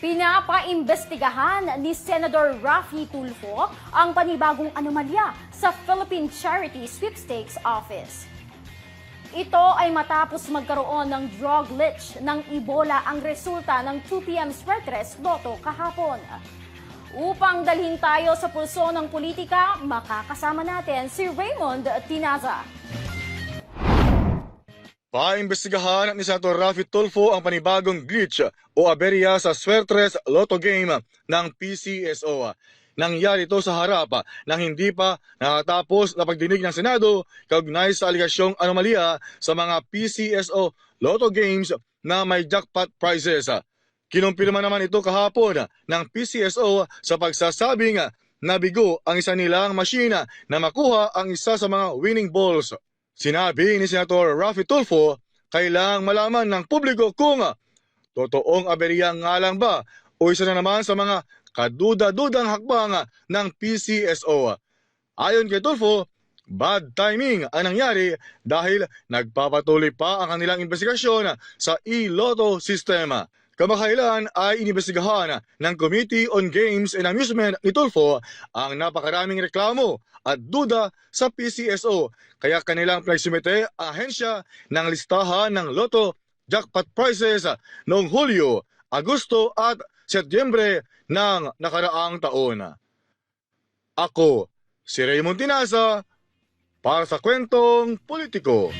Pinapaimbestigahan ni Senador Raffy Tulfo ang panibagong anomalya sa Philippine Charity Sweepstakes Office. Ito ay matapos magkaroon ng drug leach ng Ebola ang resulta ng 2PM Swertres Lotto kahapon. Upang dalhin tayo sa pulso ng politika, makakasama natin si Raymond Tinaza. Paimbestigahan ni Senator Rafi Tulfo ang panibagong glitch o aberya sa Swertres Lotto Game ng PCSO. Nangyari ito sa harap ng hindi pa nakatapos na pagdinig ng Senado kaugnay sa aligasyong anomalya sa mga PCSO Lotto Games na may jackpot prizes. Kinumpirma naman ito kahapon ng PCSO sa pagsasabing nabigo ang isa nilang masina na makuha ang isa sa mga winning balls. Sinabi ni Senator Rafi Tulfo, kailangang malaman ng publiko kung totoong aberya nga lang ba o isa na naman sa mga kaduda-dudang hakbang ng PCSO. Ayon kay Tulfo, bad timing ang nangyari dahil nagpapatuloy pa ang kanilang investigasyon sa e-lotto system. Kamakailan ay inibestigahan ng Committee on Games and Amusement ni Tulfo ang napakaraming reklamo at duda sa PCSO kaya kanilang pinagsumite ahensya ng listahan ng Lotto jackpot prizes noong Hulyo, Agosto at Setyembre ng nakaraang taon. Ako, si Raymond Tinaza, para sa kwentong politiko.